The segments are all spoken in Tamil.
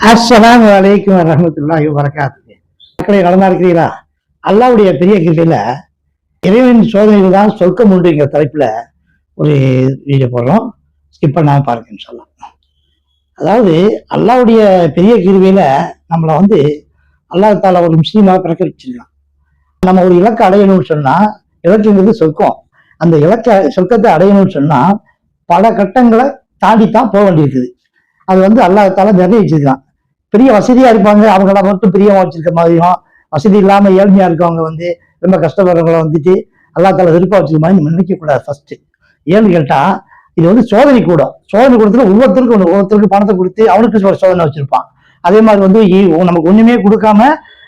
அஸ்ஸலாமு அலைக்கும் ரஹமத்துல்லாஹி வரகாத்து மக்களை நடந்தா இருக்கிறீங்களா அல்லாவுடைய பெரிய கிருபையில இறைவனின் சோதனைகள் தான் சொர்க்கம் உண்டுங்கிற தலைப்புல ஒரு வீடியோ போடுறோம். ஸ்கிப் பண்ணாமல் பாருங்க சொல்லலாம். அதாவது அல்லாவுடைய பெரிய கிருபையில நம்மளை வந்து அல்லாஹ் தாலா ஒரு முஸ்லீமாக பிறக்க வச்சிருக்கான். நம்ம ஒரு இலக்கை அடையணும்னு சொன்னா இலக்குங்கிறது சொர்க்கம். அந்த இலக்க சொர்க்கத்தை அடையணும்னு சொன்னா பல கட்டங்களை தாண்டி தான் போக வேண்டியிருக்குது. அது வந்து அல்லாத்தால நிர்ணயிச்சிருக்கான் பெரிய வசதியா இருப்பாங்க. அவங்கள மட்டும் பிரியமா வச்சிருக்க மாதிரியும் வசதி இல்லாம ஏழ்மையா இருக்கவங்க வந்து ரொம்ப கஷ்டப்படுறவங்கள வந்துட்டு அல்லா தால விருப்பம் வச்சிருக்க மாதிரி நம்ம நினைக்க கூடாது ஃபர்ஸ்ட் ஏன்னு கேட்டா இது வந்து சோதனை கூடம். சோதனை கூடத்துல ஒவ்வொருத்தருக்கும் ஒண்ணு ஒவ்வொருத்தருக்கு பணத்தை கொடுத்து அவனுக்கு ஒரு சோதனை வச்சிருப்பான். அதே மாதிரி வந்து நமக்கு ஒண்ணுமே கொடுக்காம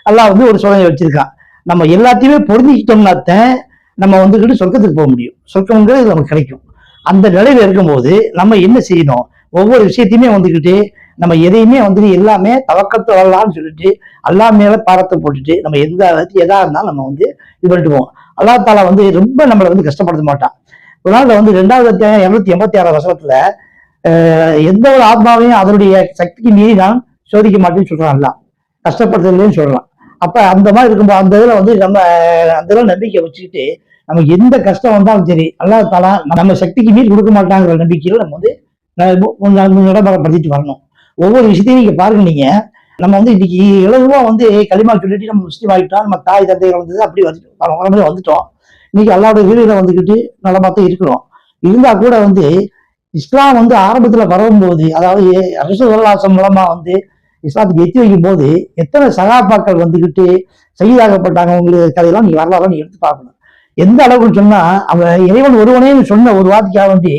அல்லாஹ் வந்து ஒரு சோதனை வச்சிருக்கான். நம்ம எல்லாத்தையுமே பொருந்திக்கிட்டோம்னாத்தான் நம்ம வந்துக்கிட்டு சொர்க்கத்துக்கு போக முடியும். சொர்க்கம்ங்கிறது நமக்கு கிடைக்கும். அந்த நிலையில இருக்கும்போது நம்ம என்ன செய்யணும்? ஒவ்வொரு விஷயத்தையுமே வந்துக்கிட்டு நம்ம எதையுமே வந்துட்டு எல்லாமே தவக்கத்து வரலாம்னு சொல்லிட்டு அல்லா மேல பாரத்தை போட்டுட்டு நம்ம எந்த எதா இருந்தாலும் நம்ம வந்து இது பண்ணிட்டு போவோம் அல்லா தாலா வந்து ரொம்ப நம்மளை வந்து கஷ்டப்படுத்த மாட்டான். ஒரு வந்து ரெண்டாவது அத்தியாயம் இருநூத்தி எண்பத்தி ஆறு வருஷத்துல எந்த ஒரு ஆத்மாவையும் அதனுடைய சக்திக்கு மீறி நான் சோதிக்க மாட்டேன்னு சொல்றான் அல்லா கஷ்டப்படுத்துறதுன்னு சொல்றான். அப்ப அந்த மாதிரி இருக்கும்போது அந்த இதுல வந்து நம்ம அந்த இதுல நம்பிக்கை வச்சுக்கிட்டு நமக்கு எந்த கஷ்டம் வந்தாலும் சரி அல்லா தாலா நம்ம சக்திக்கு மீறி கொடுக்க மாட்டாங்கிற நம்பிக்கையில நம்ம வந்து இடம்பரப்படுத்திட்டு வரணும். ஒவ்வொரு விஷயத்தையும் நீங்க பாருங்க நீங்க. நம்ம வந்து இன்னைக்கு இலகுவா வந்து களிமா சொல்லிட்டு நம்ம முஸ்லீம் ஆகிட்டோம் நம்ம தாய் தந்தை வந்தது அப்படி வந்து மாதிரி வந்துட்டோம். இன்னைக்கு அல்லாவோட வீடுல வந்துக்கிட்டு நல்ல தான் இருக்கிறோம். இருந்தா கூட வந்து இஸ்லாம் வந்து ஆரம்பத்துல பரவும்போது அதாவது அரசு வரலாசம் மூலமா வந்து இஸ்லாத்துக்கு எத்தி வைக்கும் போது எத்தனை சகாபாக்கள் வந்துக்கிட்டு செய்தாகப்பட்டாங்க உங்களுக்கு கதையெல்லாம் நீ வரலாறு நீ எடுத்து பார்க்கணும். எந்த அளவுக்கு சொன்னா அவன் இறைவன் ஒருவனே சொன்ன ஒரு வார்த்தைக்காக வேண்டி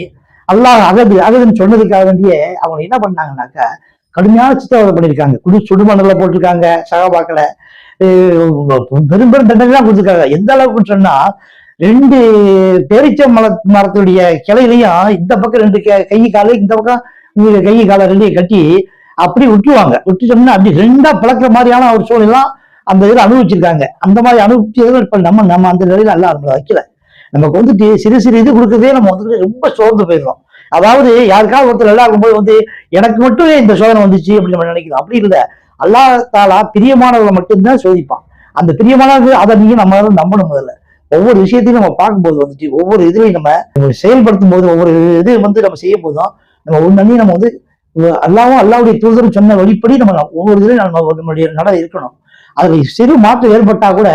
அல்லாஹ் அகது அகதுன்னு சொன்னதுக்காக வேண்டியே அவங்க என்ன பண்ணாங்கன்னாக்கா கடுமையான சித்திரவதை பண்ணியிருக்காங்க. குடி சுடுமணல போட்டிருக்காங்க சகாபாக்கில் பெரும் பெரும் தண்டனைலாம் கொடுத்துருக்காங்க. எந்த அளவுக்கு சொன்னா ரெண்டு பேரிச்ச மர மரத்துடைய கிளையிலையும் இந்த பக்கம் ரெண்டு கை- கை இந்த பக்கம் இங்க கை காலை ரெண்டையும் கட்டி அப்படி விட்டுருவாங்க விட்டுட்டோம்னா அப்படி ரெண்டா பழக்கிற மாதிரியான ஒரு சூழலாம் அந்த இதில் அனுபவிச்சிருக்காங்க. அந்த மாதிரி அனுபவிச்சதுல இப்ப நம்ம நம்ம அந்த நிலையில எல்லாம் வைக்கல. நமக்கு வந்துட்டு சிறு சிறு இது கொடுக்கறதே நம்ம வந்துட்டு ரொம்ப சோர்ந்து போயிடுறோம். அதாவது யாருக்காவது ஒருத்தர் நல்லா இருக்கும்போது வந்து எனக்கு மட்டும் இந்த சோதனை வந்துச்சு அப்படின்னு நம்ம நினைக்கிறோம். அப்படி இல்லை. அல்லாஹ் தாலா பிரியமானவர்களை மட்டும்தான் சோதிப்பான். அந்த பிரியமானவர்கள் அதை நீங்க நம்ம நம்பணும் முதல்ல. ஒவ்வொரு விஷயத்தையும் நம்ம பார்க்கும்போது வந்துட்டு ஒவ்வொரு இதுலையும் நம்ம செயல்படுத்தும் போது ஒவ்வொரு இது வந்து நம்ம செய்யும் போதும் நம்ம ஒன்னே நம்ம வந்து அல்லாவும் அல்லாவுடைய தூதரும் சொன்ன வழிப்படி நம்ம ஒவ்வொரு இதுலையும் நம்ம நம்மளுடைய நட இருக்கணும். அதில் சிறு மாற்றம் ஏற்பட்டா கூட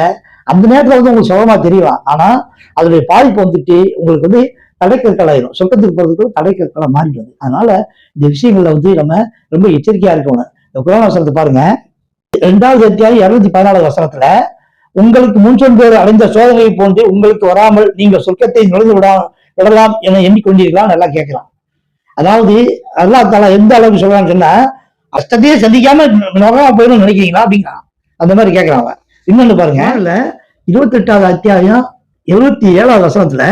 அந்த நேரத்துல வந்து உங்களுக்கு சுலபமா தெரியலாம். ஆனா அதனுடைய பாதிப்பு வந்துட்டு உங்களுக்கு வந்து தடைக்கற்களாயிரும் சொர்க்கத்துக்கு போறதுக்கு தடைக்கற்களா மாறிடுது. அதனால இந்த விஷயங்கள்ல வந்து நம்ம ரொம்ப எச்சரிக்கையா இருக்கணும். இந்த குரான் வசனத்தை பாருங்க. இரண்டாவது அத்தியாயம் இருநூத்தி பதினாலு வசனத்துல உங்களுக்கு முன்சொன்று அடைந்த சோதனையை போன்று உங்களுக்கு வராமல் நீங்கள் சொர்க்கத்தை நுழைந்து விடா விடலாம் என எண்ணிக்கொண்டீர்களா? நல்லா கேட்கலாம். அதாவது அல்லா தாலா எந்த அளவுக்கு சொல்றான்னு சொன்னா அஷ்டத்தையே சந்திக்காம நுகரமா போயிடும் நினைக்கிறீங்களா? அப்படிங்கிறான். அந்த மாதிரி கேட்கறான் அவன். இன்னொன்னு பாருங்க. இல்ல இருபத்தெட்டாவது அத்தியாயம் இருபத்தி ஏழாவது வசனத்துல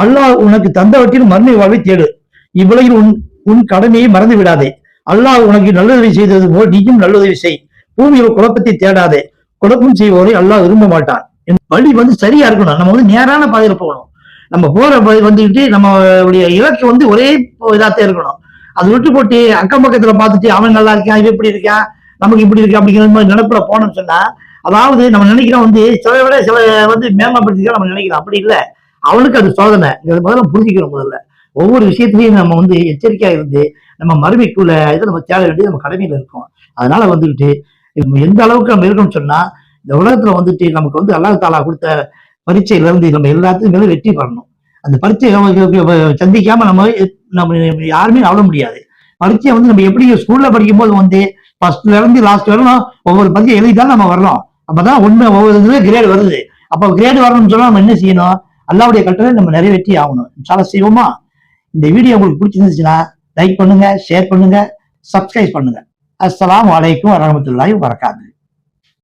அல்லாஹ் உனக்கு தந்தவற்றில் மறுமை வாழ்வை தேடு. இவ்வுலகில் உன் உன் கடமையை மறந்து விடாதே. அல்லாஹ் உனக்கு நல்லுதவி செய்தது போல் நீயும் நல்லுதவி செய். பூமியில் குழப்பத்தை தேடாதே. குழப்பம் செய்வோரை அல்லாஹ் விரும்ப மாட்டான். என் வழி வந்து சரியா இருக்கணும். நம்ம வந்து நேரான பாதையில போகணும். நம்ம போற வழி வந்துக்கிட்டு நம்மளுடைய இலக்கு வந்து ஒரே இதாகத்தான் இருக்கணும். அது விட்டு போட்டு அக்கம் பக்கத்துல பார்த்துட்டு அவன் நல்லா இருக்கான் இவன் இப்படி இருக்கான் நமக்கு இப்படி இருக்கு அப்படிங்கிற மாதிரி நினைப்புல போனோம்னு சொன்னா அதாவது நம்ம நினைக்கிறோம் வந்து சில விட சில வந்து மேம்படுத்திக்க நம்ம நினைக்கிறோம். அப்படி இல்லை. அவனுக்கு அது சோதனை. இதை முதல்ல புரிஞ்சுக்கிறோம் முதல்ல. ஒவ்வொரு விஷயத்திலையும் நம்ம வந்து எச்சரிக்கையா இருந்து நம்ம மறுமைக்குள்ள இதை நம்ம தேட வேண்டியது நம்ம கடமையில இருக்கோம். அதனால வந்துக்கிட்டு எந்த அளவுக்கு நம்ம இருக்கணும்னு சொன்னா இந்த உலகத்துல வந்துட்டு நமக்கு வந்து அல்லாஹ் தாலா கொடுத்த பரீட்சையில இருந்து நம்ம எல்லாத்தையும் மேலே வெற்றி பெறணும். அந்த பரீட்சை நமக்கு சந்திக்காம நம்ம நம்ம யாருமே நவள முடியாது. பரீட்சை வந்து நம்ம எப்படி ஸ்கூல்ல படிக்கும் போது வந்து ஃபர்ஸ்ட்ல இருந்து லாஸ்ட் வரணும் ஒவ்வொரு பரீட்சை எழுதிதான் நம்ம வரணும் அப்பதான் உண்மை ஒவ்வொரு இதுல கிரேடு வருது. அப்போ கிரேடு வரணும்னு சொன்னா நம்ம என்ன செய்யணும்? அல்லாவுடைய கட்டளை நம்ம நிறைவேற்றி ஆகணும். சால செய்வோமா? இந்த வீடியோ உங்களுக்கு பிடிச்சிருந்துச்சுன்னா லைக் பண்ணுங்க ஷேர் பண்ணுங்க சப்ஸ்கிரைப் பண்ணுங்க. அஸ்லாம் வலைக்கும் வரஹ்மத்துல்லாஹி வரக்காது